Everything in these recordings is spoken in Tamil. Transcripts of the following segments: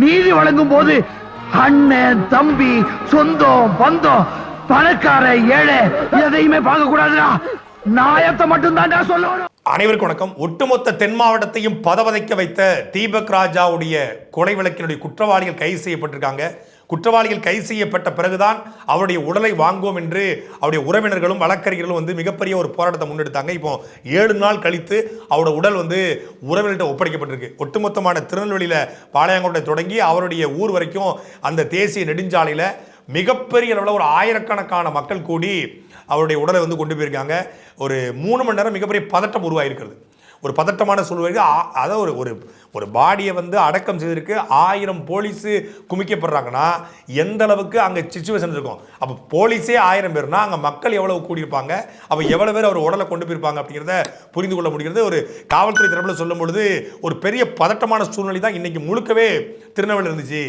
நீதி வழங்கும் போது அண்ணன் தம்பி சொந்தம் பந்தம் பணக்கார ஏழை எதையுமே பார்க்க கூடாதுடா நாயத்தை மட்டும் தான்டா சொல்லணும். அனைவருக்கும் வணக்கம். ஒட்டுமொத்த தென் மாவட்டத்தையும் பதவதைக்க வைத்த தீபக் ராஜாவுடைய கொலை வழக்கினுடைய குற்றவாளிகள் கைது செய்யப்பட்டிருக்காங்க. குற்றவாளிகள் கைது செய்யப்பட்ட பிறகுதான் அவருடைய உடலை வாங்குவோம் என்று அவருடைய உறவினர்களும் வழக்கறிஞர்களும் வந்து மிகப்பெரிய ஒரு போராட்டத்தை முன்னெடுத்தாங்க. இப்போ ஏழு நாள் கழித்து அவரோட உடல் வந்து உறவினர்கிட்ட ஒப்படைக்கப்பட்டிருக்கு. ஒட்டுமொத்தமான திருநெல்வேலியில் பாளையங்கோட்டை தொடங்கி அவருடைய ஊர் வரைக்கும் அந்த தேசிய நெடுஞ்சாலையில் மிகப்பெரிய அளவில் ஒரு ஆயிரக்கணக்கான மக்கள் கூடி அவருடைய உடலை வந்து கொண்டு போயிருக்காங்க. ஒரு மூணு மணி நேரம் மிகப்பெரிய பதட்டம் உருவாகிருக்கிறது ஒரு பதட்டமான சூழ்நிலை அதாவது ஒரு ஒரு ஒரு பாடியை வந்து அடக்கம் செய்திருக்கு ஆயிரம் போலீஸு குமிக்கப்படுறாங்கன்னா எந்த அளவுக்கு அங்கே சுச்சுவேஷன் இருக்கும்? அப்போ போலீஸே ஆயிரம் பேர்னா அங்கே மக்கள் எவ்வளவு கூடியிருப்பாங்க? அப்போ எவ்வளோ பேர் அவர் உடலை கொண்டு போயிருப்பாங்க அப்படிங்கிறத புரிந்து கொள்ள முடிகிறது. ஒரு காவல்துறை தரப்பில் சொல்லும் பொழுது ஒரு பெரிய பதட்டமான சூழ்நிலை தான் இன்றைக்கி முழுக்கவே திருநெல்வேலி இருந்துச்சு.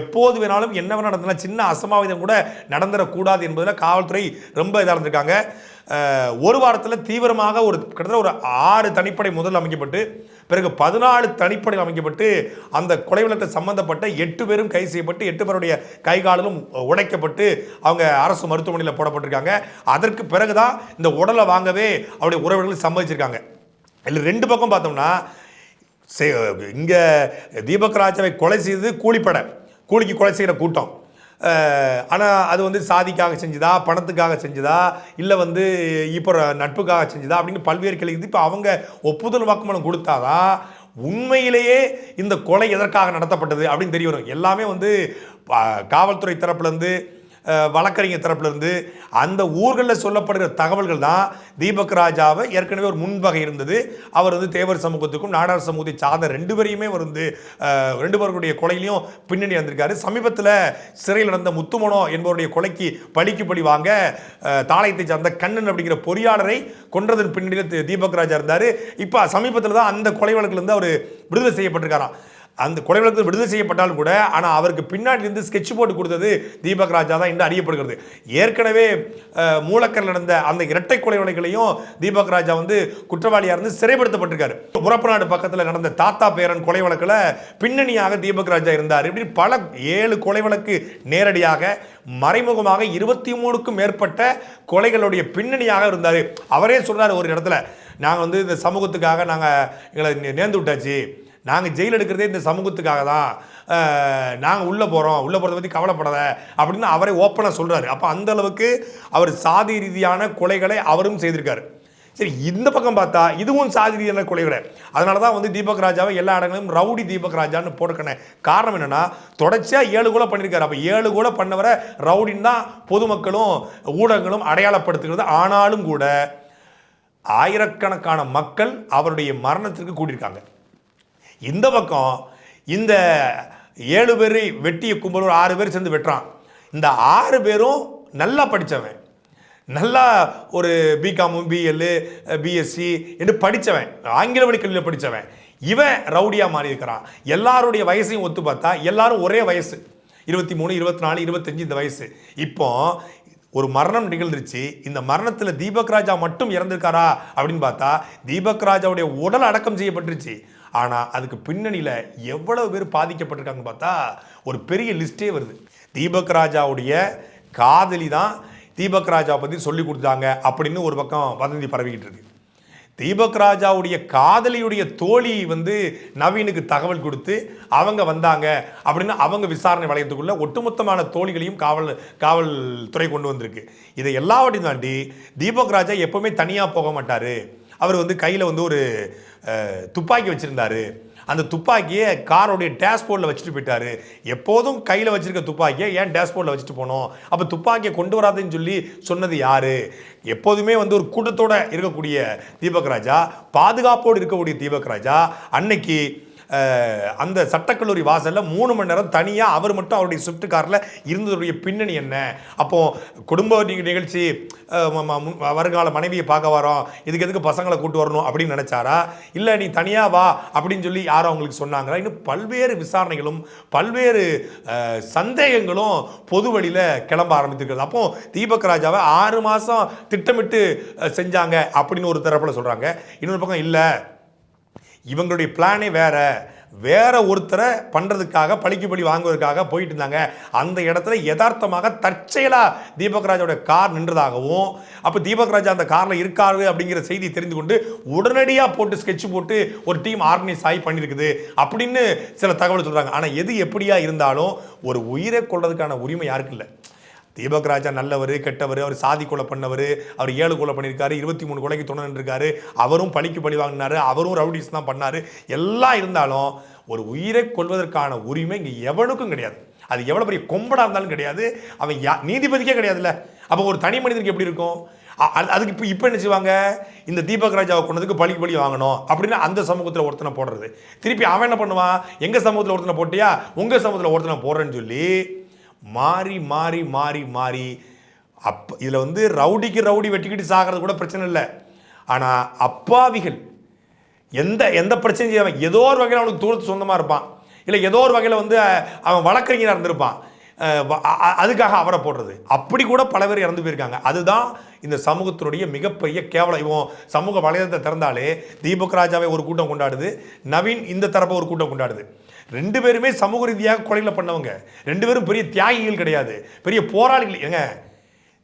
எப்போது வேணாலும் என்ன வேணா சின்ன அசம்பாவிதம் கூட நடந்துடக்கூடாது என்பதில் காவல்துறை ரொம்ப இதாக இருந்திருக்காங்க. ஒரு வாரத்தில் தீவிரமாக ஒரு கிட்டத்தட்ட ஒரு ஆறு தனிப்படை முதல் அமைக்கப்பட்டு பிறகு பதினாலு தனிப்படை அமைக்கப்பட்டு அந்த கொலை வழக்கில் சம்பந்தப்பட்ட எட்டு பேரும் கைது செய்யப்பட்டு எட்டு பேருடைய கைகாலும் உடைக்கப்பட்டு அவங்க அரசு மருத்துவமனையில் போடப்பட்டிருக்காங்க. அதற்கு பிறகு தான் இந்த உடலை வாங்கவே அவருடைய உறவினர்கள் சம்மதிச்சிருக்காங்க. இதில் ரெண்டு பக்கம் பார்த்தோம்னா இங்கே தீபக் ராஜாவை கொலை செய்தது கூலிப்படை. கூலிக்கு கொலை செய்கிற கூட்டம். ஆனால் அது வந்து சாதிக்காக செஞ்சதா பணத்துக்காக செஞ்சதா இல்லை வந்து இப்போ நட்புக்காக செஞ்சதா அப்படின்னு பல்வேறு கேள்வி இப்போ அவங்க ஒப்புதல் வாக்குமூலம் கொடுத்தாதான் உண்மையிலேயே இந்த கொலை எதற்காக நடத்தப்பட்டது அப்படின்னு தெரிய வரும். எல்லாமே வந்து பா- காவல்துறை தரப்புலேருந்து வழக்கறிஞர் தரப்பிலிருந்து அந்த ஊர்களில் சொல்லப்படுகிற தகவல்கள் தான் தீபக் ராஜாவை ஏற்கனவே ஒரு முன்வகை இருந்தது. அவர் வந்து தேவர் சமூகத்துக்கும் நாடார் சமூகத்தை சார்ந்த ரெண்டு பேரையுமே அவர் வந்து ரெண்டு பேருடைய கொலையிலையும் பின்னணி வந்திருக்காரு. சமீபத்தில் சிறையில் நடந்த முத்துமனோ என்பவருடைய கொலைக்கு பழிக்கு பழி வாங்க தாளையத்தை சார்ந்த கண்ணன் அப்படிங்கிற பொறியாளரை கொன்றதன் பின்னணியில் தீபக் ராஜா இருந்தார். இப்போ சமீபத்தில் தான் அந்த கொலை வழக்கிலிருந்து அவர் விடுதலை செய்யப்பட்டிருக்காராம். அந்த கொலை வழக்கு விடுதலை செய்யப்பட்டாலும் கூட ஆனால் அவருக்கு பின்னாடி இருந்து ஸ்கெட்ச் போட்டு கொடுத்தது தீபக் ராஜா தான் என்று அறியப்படுகிறது. ஏற்கனவே மூலக்கர் மூலக்கரில் நடந்த அந்த இரட்டை கொலை வழக்குகளையும் தீபக் ராஜா வந்து குற்றவாளியாக இருந்து சிறைப்படுத்தப்பட்டிருக்காரு. முறப்பநாடு பக்கத்தில் நடந்த தாத்தா பேரன் கொலை வழக்கில் பின்னணியாக தீபக் ராஜா இருந்தார். இப்படி பல ஏழு கொலை வழக்கு நேரடியாக மறைமுகமாக இருபத்தி மூணுக்கும் மேற்பட்ட கொலைகளுடைய பின்னணியாக இருந்தார். அவரே சொன்னார் ஒரு இடத்துல நாங்கள் வந்து இந்த சமூகத்துக்காக நாங்கள் எங்களை நேர்ந்து விட்டாச்சு. நாங்கள் ஜெயில் எடுக்கிறதே இந்த சமூகத்துக்காக தான் நாங்கள் உள்ளே போகிறோம் உள்ளே போகிறத பற்றி கவலைப்படாத அப்படின்னு அவரே ஓப்பனாக சொல்கிறாரு அப்போ அந்த அளவுக்கு அவர் சாதி ரீதியான கொலைகளை அவரும் செய்திருக்காரு. சரி இந்த பக்கம் பார்த்தா இதுவும் சாதி ரீதியான கொலைகளை. அதனால தான் வந்து தீபக் ராஜாவை எல்லா இடங்களிலும் ரவுடி தீபக் ராஜான்னு போட்டுக்கின காரணம் என்னென்னா தொடர்ச்சியாக ஏழு கூட பண்ணியிருக்காரு அப்போ ஏழு கூட பண்ணவரை ரவுடின்னு தான் பொதுமக்களும் ஊடகங்களும் அடையாளப்படுத்துகிறது. ஆனாலும் கூட ஆயிரக்கணக்கான மக்கள் அவருடைய மரணத்திற்கு கூட்டியிருக்காங்க இந்த பக்கம் இந்த ஏழு பேரை வெட்டிய கும்பல் ஒரு ஆறு பேர் சேர்ந்து வெட்டுறான். இந்த ஆறு பேரும் நல்லா படித்தவன் நல்லா ஒரு பிகாமும் பிஎல்லு பிஎஸ்சி என்று படித்தவன் ஆங்கில வழி கல்வியில் படித்தவன் இவன் ரவுடியாக மாறி இருக்கிறான். எல்லாருடைய வயசையும் ஒத்து பார்த்தா எல்லாரும் ஒரே வயசு. இருபத்தி மூணு இருபத்தி நாலு இருபத்தஞ்சு இந்த வயசு. இப்போ ஒரு மரணம் நிகழ்ந்துருச்சு. இந்த மரணத்தில் தீபக் ராஜா மட்டும் இறந்திருக்காரா அப்படின்னு பார்த்தா தீபக் ராஜாவுடைய உடல் அடக்கம் செய்யப்பட்டுருச்சு. ஆனால் அதுக்கு பின்னணியில் எவ்வளவு பேர் பாதிக்கப்பட்டிருக்காங்கன்னு பார்த்தா ஒரு பெரிய லிஸ்ட்டே வருது. தீபக் ராஜாவுடைய காதலி தான் தீபக் ராஜா பற்றி சொல்லி கொடுத்தாங்க அப்படின்னு ஒரு பக்கம் வதந்தி பரவிக்கிட்டு இருக்கு. தீபக் ராஜாவுடைய காதலியுடைய தோழி வந்து நவீனுக்கு தகவல் கொடுத்து அவங்க வந்தாங்க அப்படின்னு அவங்க விசாரணை வளையத்துக்குள்ளே ஒட்டுமொத்தமான தோழிகளையும் காவல் காவல்துறை கொண்டு வந்திருக்கு. இதை எல்லாவற்றையும் தாண்டி தீபக் ராஜா எப்போவுமே தனியாக போக மாட்டார். அவர் வந்து கையில் வந்து ஒரு துப்பாக்கி வச்சுருந்தாரு. அந்த துப்பாக்கியை காரோடைய டேஷ்போர்டில் வச்சுட்டு போயிட்டார். எப்போதும் கையில் வச்சுருக்க துப்பாக்கியை ஏன் டேஷ்போர்டில் வச்சுட்டு போனோம்? அப்போ துப்பாக்கியை கொண்டு வராதுன்னு சொல்லி சொன்னது யார்? எப்போதுமே வந்து ஒரு கூட்டத்தோடு இருக்கக்கூடிய தீபக் ராஜா பாதுகாப்போடு இருக்கக்கூடிய தீபக் ராஜா. அன்னைக்கு அந்த சட்டக்கல்லூரி வாசலில் மூணு மணி நேரம் தனியாக அவர் மட்டும் அவருடைய ஸ்விஃப்ட் காரில் இருந்ததுடைய பின்னணி என்ன? அப்போ குடும்ப நிகழ்ச்சி வருங்கால மனைவியை பார்க்க வரோம். இதுக்கு எதுக்கு பசங்களை கூட்டு வரணும் அப்படின்னு நினச்சாரா? இல்லை நீ தனியாக வா அப்படின்னு சொல்லி யாரோ அவங்களுக்கு சொன்னாங்களா? இன்னும் பல்வேறு விசாரணைகளும் பல்வேறு சந்தேகங்களும் பொது வழியில் கிளம்ப ஆரம்பித்திருக்கிறது. அப்போ தீபக் ராஜாவை ஆறு மாதம் திட்டமிட்டு செஞ்சாங்க அப்படின்னு ஒரு தரப்பில் சொல்கிறாங்க இன்னொரு பக்கம் இல்லை. இவங்களுடைய பிளானே வேற. வேற ஒருத்தரை பண்ணுறதுக்காக பழிக்கு பழி வாங்குவதற்காக போயிட்டு இருந்தாங்க. அந்த இடத்துல யதார்த்தமாக தற்செயலா தீபக்ராஜோட கார் நின்றதாகவும் அப்போ தீபக் ராஜா அந்த காரில் இருக்காரு அப்படிங்கிற செய்தி தெரிந்து கொண்டு உடனடியாக போட்டு ஸ்கெட்ச் போட்டு ஒரு டீம் ஆர்கனைஸ் ஆகி பண்ணியிருக்குது அப்படின்னு சில தகவல் சொல்கிறாங்க ஆனால் எது எப்படியா இருந்தாலும் ஒரு உயிரை கொள்றதுக்கான உரிமை யாருக்கு இல்லை. தீபக் ராஜா நல்லவர் கெட்டவர் அவர் சாதி கொலை பண்ணவர் அவர் ஏழு கொலை பண்ணியிருக்காரு இருபத்தி மூணு கொலைக்கு துணை நின்றுருக்காரு அவரும் பழிக்கு பழி வாங்கினாரு அவரும் ரவுடிஸ் தான் பண்ணார் எல்லாம் இருந்தாலும் ஒரு உயிரை கொள்வதற்கான உரிமை இங்கே எவனுக்கும் கிடையாது. அது எவ்வளோ பெரிய கொம்படாக இருந்தாலும் கிடையாது. அவன் யா நீதிபதிக்கே கிடையாதுல்ல. அப்போ ஒரு தனி மனிதனுக்கு எப்படி இருக்கும்? அதுக்கு இப்போ இப்போ என்ன செய்வாங்க? இந்த தீபக் ராஜாவை கொண்டதுக்கு பழி பழி வாங்கணும் அப்படின்னு அந்த சமூகத்தில் ஒருத்தனை போடுறது. திருப்பி அவன் என்ன பண்ணுவான்? எங்கள் சமூகத்தில் ஒருத்தனை போட்டியா? உங்கள் சமூகத்தில் ஒருத்தனை போடுறேன்னு சொல்லி மாறி மாறி மாறி மாறி. அப் இதில் வந்து ரவுடிக்கு ரவுடி வெட்டிக்கிட்டு சாகிறது கூட பிரச்சனை இல்லை. ஆனால் அப்பாவிகள் எந்த எந்த பிரச்சனையும் செய்யாமல் ஏதோ ஒரு வகையில் அவனுக்கு தூரத்து சொந்தமாக இருப்பான். இல்லை ஏதோ ஒரு வகையில் வந்து அவன் வழக்கறிஞராக இருந்திருப்பான். அதுக்காக அவரை போடுறது. அப்படி கூட பல பேர் இறந்து போயிருக்காங்க. அதுதான் இந்த சமூகத்தினுடைய மிகப்பெரிய கேவலம். இவன் சமூக வலைதளத்தை திறந்தாலே தீபக் ராஜாவை ஒரு கூட்டம் கொண்டாடுது. நவீன் இந்த தரப்பை ஒரு கூட்டம் கொண்டாடுது. ரெண்டு பேருமே சமூக ரீதியாக கொலைகளை பண்ணவங்க. ரெண்டு பேரும் பெரிய தியாகிகள் கிடையாது. பெரிய போராளிகள். ஏங்க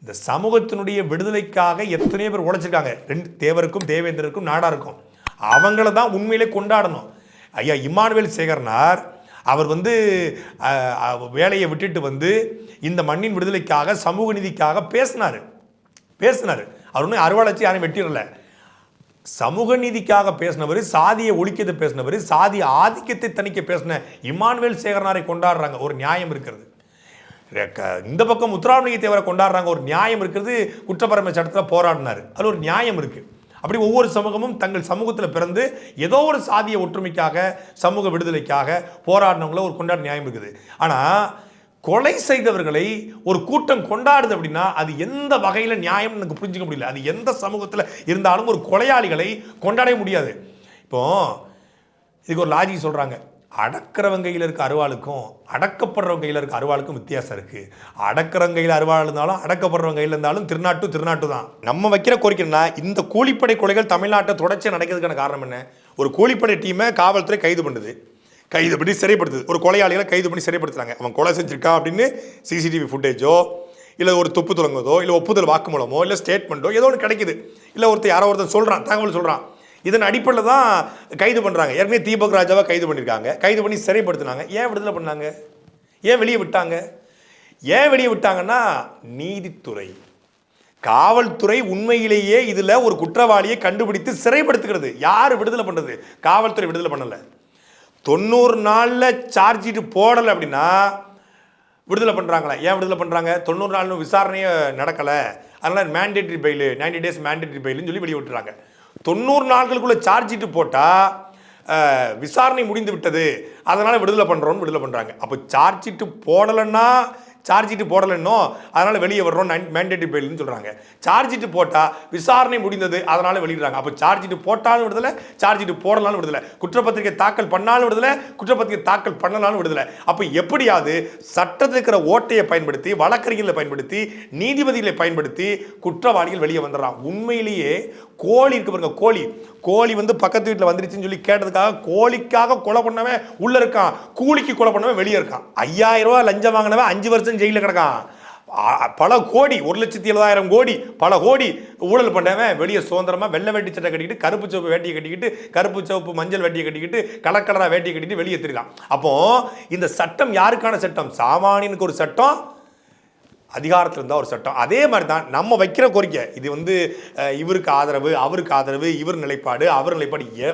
இந்த சமூகத்தினுடைய விடுதலைக்காக எத்தனையோ பேர் உழைச்சிருக்காங்க. ரெண்டு தேவருக்கும் தேவேந்திரருக்கும் நாடாருக்கும். அவங்கள தான் உண்மையிலே கொண்டாடணும். ஐயா இம்மானுவேல் சேகரனார் அவர் வந்து வேலையை விட்டுட்டு வந்து இந்த மண்ணின் விடுதலைக்காக சமூக நீதிக்காக பேசினார். பேசினார். அவர் ஒன்றும் அறுவாளச்சி யாரும் வெட்டிடல. சமூக நீதிக்காக பேசினவர் சாதியை ஒழிக்கத்தை பேசினவர் சாதி ஆதிக்கத்தை தணிக்க பேசின இமானுவேல் சேகரனாரை கொண்டாடுறாங்க. ஒரு நியாயம் இருக்கிறது. க- இந்த பக்கம் முத்துராமலிங்க தேவரை கொண்டாடுறாங்க. ஒரு நியாயம் இருக்கிறது. குற்றப்பரமை சட்டத்தில் போராடினார். அது ஒரு நியாயம் இருக்குது அப்படி ஒவ்வொரு சமூகமும் தங்கள் சமூகத்தில் பிறந்து ஏதோ ஒரு சாதிய ஒற்றுமைக்காக சமூக விடுதலைக்காக போராடினவங்கள ஒரு கொண்டாட நியாயம் இருக்குது. ஆனால் கொலை செய்தவர்களை ஒரு கூட்டம் கொண்டாடுது அப்படின்னா அது எந்த வகையில் நியாயம் எனக்கு புரிஞ்சுக்க முடியல. அது எந்த சமூகத்தில் இருந்தாலும் ஒரு கொலையாளிகளை கொண்டாடவே முடியாது. இப்போ இதுக்கு ஒரு லாஜிக் சொல்கிறாங்க அடக்கிறவங்க கையில் இருக்க அருவாளுக்கும் அடக்கப்படுறவங்க கையில் இருக்க அருவாளுக்கும் வித்தியாசம் இருக்குது அடக்கிறவங்க கையில் அருவாள் இருந்தாலும் அடக்கப்படுறவங்க கையில் இருந்தாலும் திருநாட்டு திருநாட்டு தான். நம்ம வைக்கிற கோரிக்கைன்னா இந்த கூலிப்படை கொலைகள் தமிழ்நாட்டை தொடர்ச்சி நடக்கிறதுக்கான காரணம் என்ன? ஒரு கூலிப்படை டீமை காவல்துறை கைது பண்ணுது. கைது பண்ணி சிறைப்படுத்துது. ஒரு கொலையாளிகளை கைது பண்ணி சிறைப்படுத்துறாங்க. அவன் கொலை செஞ்சிருக்கான் அப்படின்னு சிசிடிவி ஃபுட்டேஜோ இல்லை ஒரு துப்பு துறங்குதோ இல்லை ஒப்புதல் வாக்குமூலமோ இல்லை ஸ்டேட்மெண்ட்டோ ஏதோ ஒன்று கிடைக்குது. இல்லை ஒருத்தர் யாரோ ஒருத்தர் சொல்கிறான் தகவல் சொல்கிறான் இதன் அடிப்படையில் தான் கைது பண்ணுறாங்க ஏற்கனவே தீபக் ராஜாவை கைது பண்ணியிருக்காங்க கைது பண்ணி சிறைப்படுத்தினாங்க. ஏன் விடுதலை பண்ணாங்க? ஏன் வெளியே விட்டாங்க? ஏன் வெளியே விட்டாங்கன்னா நீதித்துறை. காவல்துறை உண்மையிலேயே இதில் ஒரு குற்றவாளியை கண்டுபிடித்து சிறைப்படுத்துகிறது. யார் விடுதலை பண்ணுறது காவல்துறை விடுதலை பண்ணலை. தொண்ணூறு நாளில் சார்ஜ் ஷீட்டு போடலை அப்படின்னா விடுதலை பண்ணுறாங்களா ஏன் விடுதலை பண்ணுறாங்க தொண்ணூறு நாள் விசாரணையே நடக்கலை. அதனால் மேண்டேட்ரி பெயில் 90 டேஸ் மேண்டேட்ரி பெயிலுன்னு சொல்லி வெளியே விட்டுறாங்க. தொண்ணூறு நாட்களுக்குள்ளே சார்ஜ் போட்டால் விசாரணை முடிந்து விட்டது. அதனால் விடுதலை பண்ணுறோன்னு விடுதலை பண்ணுறாங்க அப்போ சார்ஜ் ஷீட்டு போடலைன்னா சார்ஜ் ஷீட் போடலைன்னோ அதனால் வெளியே வர்றோம். மேண்டேட்டரி பெயில்னு சொல்கிறாங்க சார்ஜ் ஷீட் போட்டால் விசாரணை முடிந்தது. அதனால் வெளியிடுறாங்க. அப்போ சார்ஜ் ஷீட் போட்டாலும் விடுதலை சார்ஜ் ஷீட் போடலாலும் விடுதலை. குற்றப்பத்திரிகை தாக்கல் பண்ணாலும் விடுதலை குற்றப்பத்திரிகை தாக்கல் பண்ணலாலும் விடுதலை. அப்போ எப்படியாவது சட்டத்தில் இருக்கிற ஓட்டையை பயன்படுத்தி வழக்கறிஞர்களை பயன்படுத்தி நீதிபதிகளை பயன்படுத்தி குற்றவாளிகள் வெளியே வந்துடுறான் உண்மையிலேயே கோழி இருக்கு பாருங்க கோழி. கோழி வந்து பக்கத்து வீட்டில் வந்துருச்சுன்னு சொல்லி கேட்டதுக்காக கோழிக்காக கொலை பண்ணவன் உள்ள இருக்கான். கூலிக்கு கொலை பண்ணவன் வெளியே இருக்கான். ஐயாயிரம் ரூபா லஞ்சம் வாங்கினவன் அஞ்சு வருஷம் ஜெயிலில் கிடக்கான். பல கோடி ஒரு லட்சத்தி எழுபதாயிரம் கோடி பல கோடி ஊழல் பண்ணவன் வெளியே சுதந்திரமா வெள்ளை வேட்டி சட்டை கட்டிக்கிட்டு கருப்பு சிவப்பு வேட்டியை கட்டிக்கிட்டு கருப்பு சிவப்பு மஞ்சள் வேட்டியை கட்டிக்கிட்டு கலர் வேட்டியை கட்டிட்டு வெளியே தெரியுதான் அப்போ இந்த சட்டம் யாருக்கான சட்டம்? சாமானியனுக்கு ஒரு சட்டம் அதிகாரத்தில் இருந்தால் ஒரு சட்டம். அதே மாதிரி தான் நம்ம வைக்கிற கோரிக்கை. இது வந்து இவருக்கு ஆதரவு அவருக்கு ஆதரவு இவர் நிலைப்பாடு அவர் நிலைப்பாடு. ஏ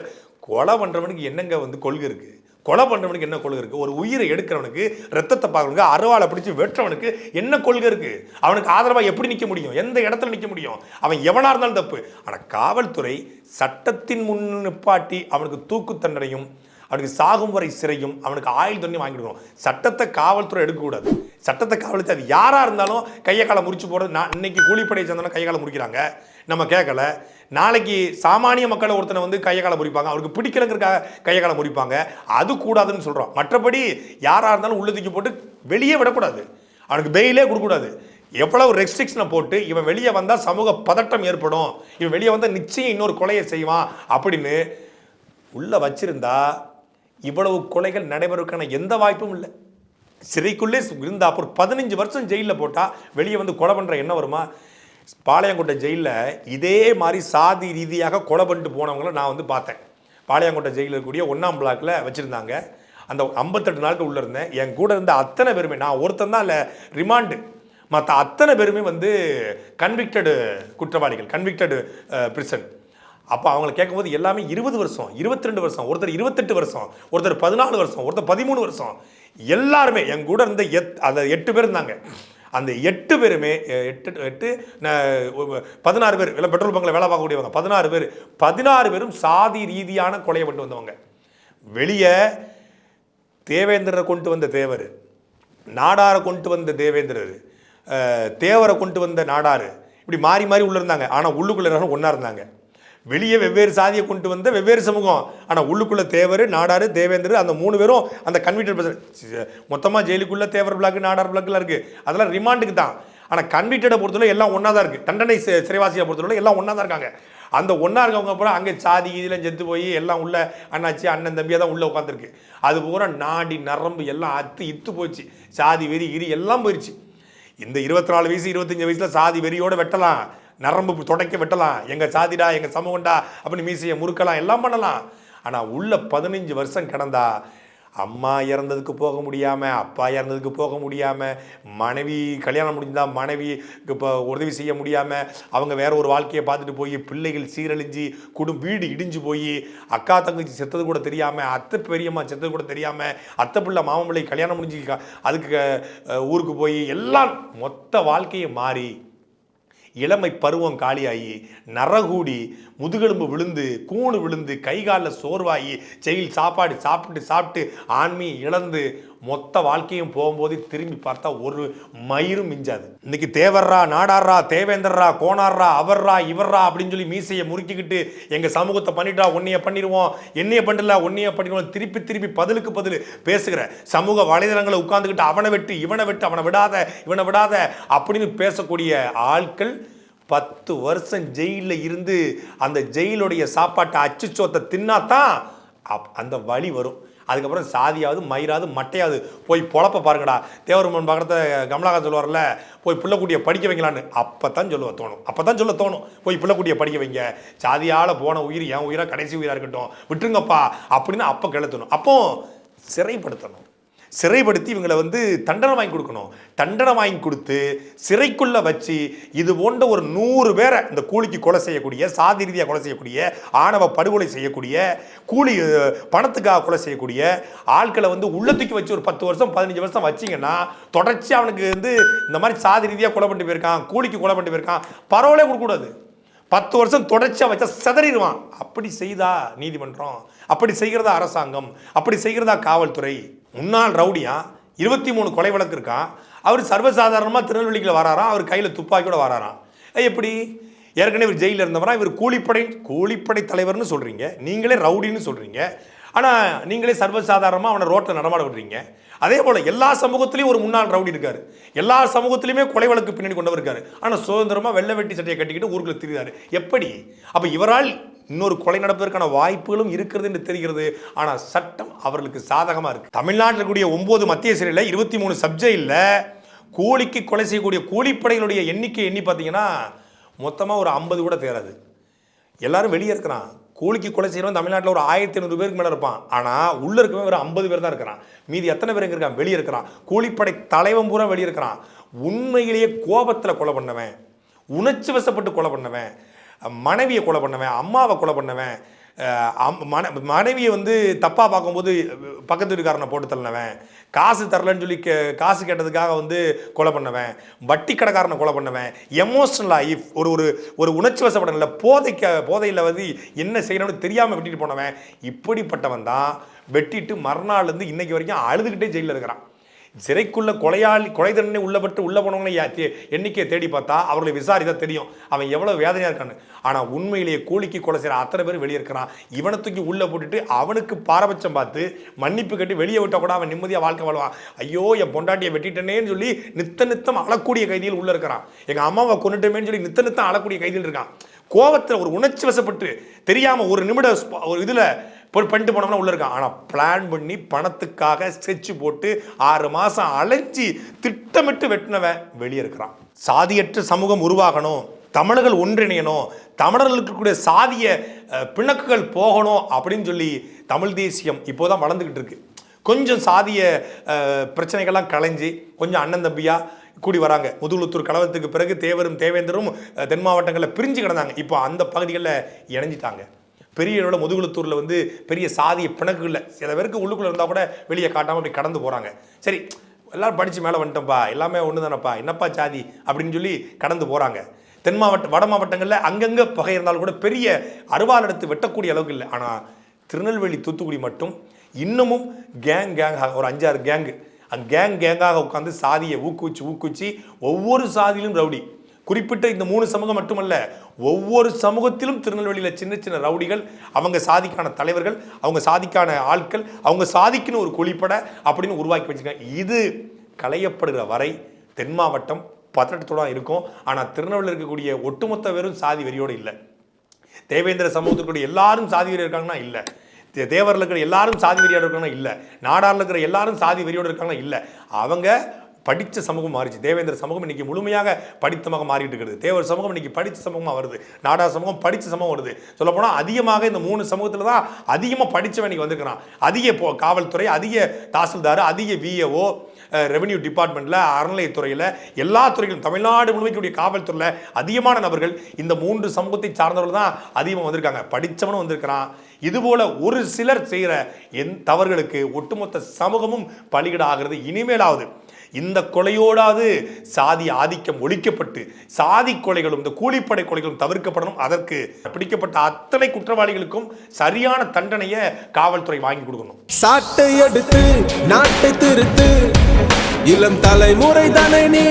கொலை பண்ணுறவனுக்கு என்னங்க வந்து கொள்கை இருக்குது கொலை பண்ணுறவனுக்கு என்ன கொள்கை இருக்குது ஒரு உயிரை எடுக்கிறவனுக்கு ரத்தத்தை பார்க்கறவனுக்கு அருவாளை பிடிச்சி வெட்டுறவனுக்கு என்ன கொள்கை இருக்குது அவனுக்கு ஆதரவாக எப்படி நிற்க முடியும்? எந்த இடத்துல நிற்க முடியும்? அவன் எவனாக இருந்தாலும் தப்பு. ஆனால் காவல்துறை சட்டத்தின் முன் நிப்பாட்டி அவனுக்கு தூக்கு தண்டனையும் அவனுக்கு சாகும் வரை சிறையும் அவனுக்கு ஆயுள் தண்ணி வாங்கி கொடுக்கணும். சட்டத்தை காவல்துறை எடுக்கக்கூடாது. சட்டத்தை காவல்துறை அது யாராக இருந்தாலும் கையை காலை முறிச்சு போகிறது நான் இன்னைக்கு கூலிப்படையை சேர்ந்தவன கையை காலை முறிக்கிறாங்க. நம்ம கேட்கல. நாளைக்கு சாமானிய மக்களை ஒருத்தனை வந்து கையை காலை முறிப்பாங்க. அவருக்கு பிடிக்கிறதுக்காக கையை காலை முறிப்பாங்க. அது கூடாதுன்னு சொல்கிறோம் மற்றபடி யாராக இருந்தாலும் உள்ள தூக்கி போட்டு வெளியே விடக்கூடாது. அவனுக்கு பெயிலே கொடுக்கக்கூடாது. எவ்வளவு ரெஸ்ட்ரிக்ஷனை போட்டு இவன் வெளியே வந்தால் சமூக பதட்டம் ஏற்படும். இவன் வெளியே வந்தால் நிச்சயம் இன்னொரு கொலையை செய்வான் அப்படின்னு உள்ளே வச்சிருந்தா இவ்வளவு கொலைகள் நடைபெறுவதற்கான எந்த வாய்ப்பும் இல்லை. சிறைக்குள்ளே இருந்தால் அப்புறம் பதினஞ்சு வருஷம் ஜெயிலில் போட்டால் வெளியே வந்து கொலை பண்ணுற என்ன வருமா? பாளையங்கோட்டை ஜெயிலில் இதே மாதிரி சாதி ரீதியாக கொலை பண்ணிட்டு போனவங்கள நான் வந்து பார்த்தேன். பாளையங்கோட்டை ஜெயிலில் இருக்கக்கூடிய ஒன்றாம் பிளாக்கில் வச்சுருந்தாங்க. அந்த ஐம்பத்தெட்டு நாளுக்கு உள்ளே இருந்தேன். என் கூட இருந்த அத்தனை பேருமே நான் ஒருத்தன் தான் இல்லை ரிமாண்டு மற்ற அத்தனை பேருமே வந்து கன்விக்டடு குற்றவாளிகள் கன்விக்டடு பிரிசன் அப்போ அவங்கள கேட்கும்போது எல்லாமே இருபது வருஷம் இருபத்தி ரெண்டு வருஷம் ஒருத்தர் இருபத்தெட்டு வருஷம் ஒருத்தர் பதினாலு வருஷம் ஒருத்தர் பதிமூணு வருஷம். எல்லாருமே என் கூட இருந்த எத் அந்த எட்டு பேர் இருந்தாங்க. அந்த எட்டு பேருமே எட்டு எட்டு பதினாறு பேர் இல்லை பெட்ரோல் பங்கில் வேலை பார்க்கக்கூடியவங்க பதினாறு பேர் பதினாறு பேரும் சாதி ரீதியான கொலையை பண்ணி வந்தவங்க. வெளியே தேவேந்திரரை கொண்டு வந்த தேவர் நாடாரை கொண்டு வந்த தேவேந்திரர் தேவரை கொண்டு வந்த நாடாரு இப்படி மாறி மாறி உள்ளே இருந்தாங்க. ஆனால் உள்ளுக்குள்ளே ஒன்றா இருந்தாங்க. வெளியே வெவ்வேறு சாதியை கொண்டு வந்த வெவ்வேறு சமூகம். ஆனால் உள்ளுக்குள்ளே தேவர் நாடார் தேவேந்தர் அந்த மூணு பேரும் அந்த கன்வீட்டர் பர்சன் மொத்தமாக ஜெயிலுக்குள்ளே தேவர் பிளாக் நாடார் பிளாக்லாம் இருக்குது அதெல்லாம் ரிமாண்டுக்கு தான். ஆனால் கன்வீட்டடை பொறுத்தவரை எல்லாம் ஒன்றா தான் இருக்குது தண்டனை சிறைவாசியை பொறுத்தவரை எல்லாம் ஒன்றா தான் இருக்காங்க. அந்த ஒன்றா இருக்கவங்க அப்புறம் அங்கே சாதி இதில் செத்து போய் எல்லாம் உள்ள அண்ணாச்சி அண்ணன் தம்பியாக தான் உள்ளே உட்காந்துருக்கு அது பூரா நாடி நரம்பு எல்லாம் அத்து இத்து போச்சு. சாதி வெறி கிரி எல்லாம் போயிடுச்சு இந்த இருபத்தி நாலு வயசு இருபத்தஞ்சி வயசில் சாதி வெறியோட வெட்டலாம். நரம்பு தொடக்க வெட்டலாம். எங்கள் சாதிடா எங்கள் சமூகம்டா அப்படின்னு மீசையை முறுக்கலாம் எல்லாம் பண்ணலாம். ஆனால் உள்ள பதினஞ்சு வருஷம் கிடந்தா அம்மா இறந்ததுக்கு போக முடியாமல் அப்பா இறந்ததுக்கு போக முடியாமல் மனைவி கல்யாணம் முடிஞ்சால் மனைவிக்கு இப்போ உதவி செய்ய முடியாமல் அவங்க வேற ஒரு வாழ்க்கையை பார்த்துட்டு போய் பிள்ளைகள் சீரழிஞ்சு குடும் வீடு இடிஞ்சு போய் அக்கா தங்கச்சி செத்தது கூட தெரியாமல் அத்தை பெரியம்மா செத்தது கூட தெரியாமல் அத்தை பிள்ளை மாமன் பிள்ளை கல்யாணம் முடிஞ்சு அதுக்கு ஊருக்கு போய் எல்லாம் மொத்த வாழ்க்கையை மாறி இளமை பருவம் காலியாகி நரகூடி முதுகெலும்பு விழுந்து கூணு விழுந்து கை காலில் சோர்வாகி செயல் சாப்பாடு சாப்பிட்டு சாப்பிட்டு ஆண்மையை இழந்து மொத்த வாழ்க்கையும் போகும்போது திரும்பி பார்த்தா ஒரு மயிரும் மிஞ்சாது. இன்னைக்கு தேவர்ரா நாடார்ரா தேவேந்தர்ரா கோனார்ரா அவர்ரா இவர்ரா அப்படின்னு சொல்லி மீசையை முறுக்கிக்கிட்டு எங்கள் சமூகத்தை பண்ணிட்டா உன்னைய பண்ணிடுவோம் என்னைய பண்ணல ஒன்றைய பண்ணிடுவோம் திருப்பி திருப்பி பதிலுக்கு பதில் பேசுகிற சமூக வலைதளங்களை உட்காந்துக்கிட்டு அவனை வெட்டு இவனை வெட்டு அவனை விடாத இவனை விடாத அப்படின்னு பேசக்கூடிய ஆட்கள் பத்து வருஷம் ஜெயிலில் இருந்து அந்த ஜெயிலுடைய சாப்பாட்டை அச்சுச்சோத்தை தின்னாதான் அப் அந்த வழி வரும். அதுக்கப்புறம் சாதியாவது மயிராவது மட்டையாவது. போய் பொழப்ப பாருங்கடா. தேவருமன் பக்கத்தை கமலஹாசன் சொல்லுவார்ல போய் பிள்ளைக்குட்டியை படிக்க வைங்களான்னு. அப்போ தான் சொல்லுவ தோணும். அப்போ தான் சொல்ல தோணும். போய் பிள்ளைக்குட்டியை படிக்க வைங்க. சாதியால் போன உயிர் என் உயிராக கடைசி உயிராக இருக்கட்டும். விட்டுருங்கப்பா. அப்படின்னு அப்போ கிளத்தணும். அப்போ சிறைப்படுத்தணும். சிறைப்படுத்தி இவங்களை வந்து தண்டனை வாங்கி கொடுக்கணும். தண்டனை வாங்கி கொடுத்து சிறைக்குள்ளே வச்சு இது போன்ற ஒரு நூறு பேரை இந்த கூலிக்கு கொலை செய்யக்கூடிய சாதி ரீதியாக கொலை செய்யக்கூடிய ஆணவ படுகொலை செய்யக்கூடிய கூலி பணத்துக்காக கொலை செய்யக்கூடிய ஆட்களை வந்து உள்ளத்துக்கு வச்சு ஒரு பத்து வருஷம் பதினஞ்சு வருஷம் வச்சிங்கன்னா தொடர்ச்சி அவனுக்கு வந்து இந்த மாதிரி சாதி ரீதியாக கொலை பண்ணிட்டு போயிருக்கான் கூலிக்கு கொலை பண்ணிட்டு போயிருக்கான் பரவலே கொடுக்கக்கூடாது. பத்து வருஷம் தொடர்ச்சியாக வச்சா சிதறிடுவான். அப்படி செய்தா நீதிமன்றம் அப்படி செய்கிறதா அரசாங்கம் அப்படி செய்கிறதா காவல்துறை முன்னாள் ரவுடியா? இருபத்தி மூணு கொலை வழக்கு இருக்கான் அவர் சர்வசாதாரணமாக திருநெல்வேலிக்கில் வராராம் அவர் கையில் துப்பாக்கியோட வராராம் எப்படி? ஏற்கனவே இவர் ஜெயிலில் இருந்தவரா? இவர் கூலிப்படை கூலிப்படை தலைவர்னு சொல்கிறீங்க நீங்களே ரவுடின்னு சொல்கிறீங்க ஆனால் நீங்களே சர்வசாதாரணமாக அவனை ரோட்டில் நடமாட விடுறீங்க. அதே போல் எல்லா சமூகத்திலையும் ஒரு முன்னாள் ரவுடி இருக்கார். எல்லா சமூகத்திலையுமே கொலை வழக்கு பின்னணி கொண்டவர் இருக்கார் ஆனால் சுதந்திரமாக வெள்ளை வெட்டி சட்டையை கட்டிக்கிட்டு ஊருக்குள்ள திரிகிறார் எப்படி? அப்போ இவரால் இன்னொரு கொலை நடப்பதற்கான வாய்ப்புகளும் இருக்கிறது என்று தெரிகிறது. ஆனால் சட்டம் அவர்களுக்கு சாதகமாக இருக்குது தமிழ்நாட்டில் இருக்கக்கூடிய ஒம்பது மத்திய சிறையில் இருபத்தி மூணு சப்ஜெக்டில் கூலிக்கு கொலை செய்யக்கூடிய கூலிப்படைகளுடைய எண்ணிக்கை எண்ணி பார்த்தீங்கன்னா மொத்தமாக ஒரு ஐம்பது கூட தேராது. எல்லாரும் வெளியே இருக்கிறான். கூலிக்கு கொலை செய்கிறவன் தமிழ்நாட்டில் ஒரு ஆயிரத்தி ஐநூறு பேருக்கு மேலே இருப்பான். ஆனால் உள்ளே இருக்கவன் ஒரு ஐம்பது பேர் தான் இருக்கிறான். மீதி எத்தனை பேர் இருக்கான்? வெளியே இருக்கிறான். கூலிப்படை தலைவன் பூரா வெளியே இருக்கிறான். உண்மையிலேயே கோபத்தில் கொலை பண்ணவன் உணர்ச்சி வசப்பட்டு கொலை பண்ணவன் மனைவியை கொலை பண்ணவன் அம்மாவை கொலை பண்ணவன் மன மனைவியை வந்து தப்பாக பார்க்கும்போது பக்கத்து வீட்டுக்காரனை போட்டு தள்ளினவன் காசு தரலன்னு சொல்லி கே- காசு கேட்டதுக்காக வந்து கொலை பண்ணவன் வட்டி கடைக்காரனை கொலை பண்ணவன் எமோஷனலாகி ஒரு ஒரு ஒரு உணர்ச்சி வசப்படல போதைக்க போதையில் வந்து என்ன செய்யணும்னு தெரியாமல் வெட்டிட்டு போனவன் இப்படிப்பட்டவன் தான் வெட்டிட்டு மறுநாள்லேருந்து இன்றைக்கி வரைக்கும் அழுதுகிட்டே ஜெயிலில் இருக்கிறான். சிறைக்குள்ள கொலையாளி கொலை தண்டனை உள்ளப்பட்டு உள்ள போனவங்களை தே- எண்ணிக்கையை தேடி பார்த்தா அவர்களை விசாரித்தா தெரியும் அவன் எவ்வளவு வேதனையா இருக்கான்னு. ஆனா உண்மையிலேயே கூலிக்கு கொலை செய்யற அத்தனை பேர் வெளியே இருக்கிறான். இவனை தூக்கி உள்ள போட்டுட்டு அவனுக்கு பாரபட்சம் பார்த்து மன்னிப்பு கட்டி வெளியே விட்டால் கூட அவன் நிம்மதியா வாழ்க்கை வாழ்வான். ஐயோ என் பொண்டாட்டியை வெட்டிட்டனேன்னு சொல்லி நித்த நித்தம் அழக்கூடிய கைதியில் உள்ள இருக்கிறான். எங்க அம்மாவை கொண்டுட்டமேன்னு சொல்லி நித்த நித்தம் அழக்கூடிய கைதியில் இருக்கான். கோபத்தில் ஒரு உணர்ச்சி வசப்பட்டு தெரியாம ஒரு நிமிடம் ஒரு இதுல போய் பண்ணிட்டு போனோம்னா உள்ள இருக்கான். ஆனால் பிளான் பண்ணி பணத்துக்காக ஸ்ட்ரெச்சு போட்டு ஆறு மாதம் அலைச்சி திட்டமிட்டு வெட்டினவன் வெளியே இருக்கிறான். சாதியற்ற சமூகம் உருவாகணும். தமிழர்கள் ஒன்றிணையணும். தமிழர்களுக்கு இருக்கக்கூடிய சாதிய பிணக்குகள் போகணும் அப்படின்னு சொல்லி தமிழ் தேசியம் இப்போதான் வளர்ந்துக்கிட்டு இருக்கு. கொஞ்சம் சாதிய பிரச்சனைகள்லாம் களைஞ்சி கொஞ்சம் அண்ணன் தம்பியா கூடி வராங்க. முதுகுளத்தூர் கலவரத்துக்கு பிறகு தேவரும் தேவேந்தரும் தென் மாவட்டங்களில் பிரிஞ்சு கிடந்தாங்க. இப்போ அந்த பகுதிகளில் இணைஞ்சிட்டாங்க. பெரிய அளவில் முதுகுளத்தூரில் வந்து பெரிய சாதிய பிணக்குகளில் சில பேருக்கு உள்ளுக்குள்ளே இருந்தால் கூட வெளியே காட்டாமல் அப்படி கடந்து போகிறாங்க சரி எல்லோரும் படித்து மேலே வந்துட்டோம்ப்பா எல்லாமே ஒன்று தானப்பா என்னப்பா சாதி? அப்படின்னு சொல்லி கடந்து போகிறாங்க தென் மாவட்ட வட மாவட்டங்களில் அங்கங்கே பகை இருந்தாலும் கூட பெரிய அருவாள் எடுத்து வெட்டக்கூடிய அளவுக்கு இல்லை. ஆனால் திருநெல்வேலி தூத்துக்குடி மட்டும் இன்னமும் கேங் கேங்காக ஒரு அஞ்சாறு கேங்கு அந்த கேங் கேங்காக உட்காந்து சாதியை ஊக்குவிச்சு ஊக்குவிச்சு ஒவ்வொரு சாதியிலும் ரவுடி. குறிப்பிட்ட இந்த மூணு சமூகம் மட்டுமல்ல ஒவ்வொரு சமூகத்திலும் திருநெல்வேலியில் சின்ன சின்ன ரவுடிகள் அவங்க சாதிக்கான தலைவர்கள் அவங்க சாதிக்கான ஆட்கள் அவங்க சாதிக்குன்னு ஒரு குழிப்பட அப்படின்னு உருவாக்கி வச்சிருக்காங்க. இது களையப்படுகிற வரை தென் மாவட்டம் பதட்டத்தோட இருக்கும். ஆனால் திருநெல்வேலியில் இருக்கக்கூடிய ஒட்டுமொத்த வெறும் சாதி வெறியோடு இல்லை. தேவேந்திர சமூகத்துக்குடைய எல்லாரும் சாதி வெறி இருக்காங்கன்னா இல்லை. தே- தேவரில் இருக்கிற எல்லாரும் சாதி வெறியோடு இருக்காங்கன்னா இல்லை. நாடாரில் இருக்கிற எல்லாரும் சாதி வெறியோடு இருக்காங்கன்னா இல்லை. அவங்க படித்த சமூகம் மாறிச்சு. தேவேந்திர சமூகம் இன்னைக்கு முழுமையாக படித்தமாக மாறிட்டு இருக்கிறது தேவர் சமூகம் இன்னைக்கு படித்த சமூகமாக வருது. நாடா சமூகம் படித்த சமூகம் வருது. சொல்லப்போனால் அதிகமாக இந்த மூணு சமூகத்தில் தான் அதிகமாக படித்தவன் இன்னைக்கு வந்திருக்கிறான். அதிக இப்போ காவல்துறை அதிக தாசில்தார் அதிக விஏஓ ரெவென்யூ டிபார்ட்மெண்ட்டில் அறநிலையத்துறையில் எல்லா துறைகளும் தமிழ்நாடு முழுமைக்குடைய காவல்துறையில் அதிகமான நபர்கள் இந்த மூன்று சமூகத்தை சார்ந்தவர்கள் தான் அதிகமாக வந்திருக்காங்க. படித்தவனும் வந்திருக்கிறான். இதுபோல ஒரு சிலர் செய்கிற என் தவறுகளுக்கு ஒட்டுமொத்த சமூகமும் பலிகிட ஆகிறது இனிமேலாவது இந்த கொலையோடாவது சாதி ஆதிக்கம் ஒழிக்கப்பட்டு சாதி கொலைகளும் இந்த கூலிப்படை கொலைகளும் தவிர்க்கப்படணும். அதற்கு பிடிக்கப்பட்ட அத்தனை குற்றவாளிகளுக்கும் சரியான தண்டனையை காவல்துறை வாங்கி கொடுக்கணும். சாட்டை எடுத்து நாட்டை திருத்து இளம் தலைமுறை தானே நீ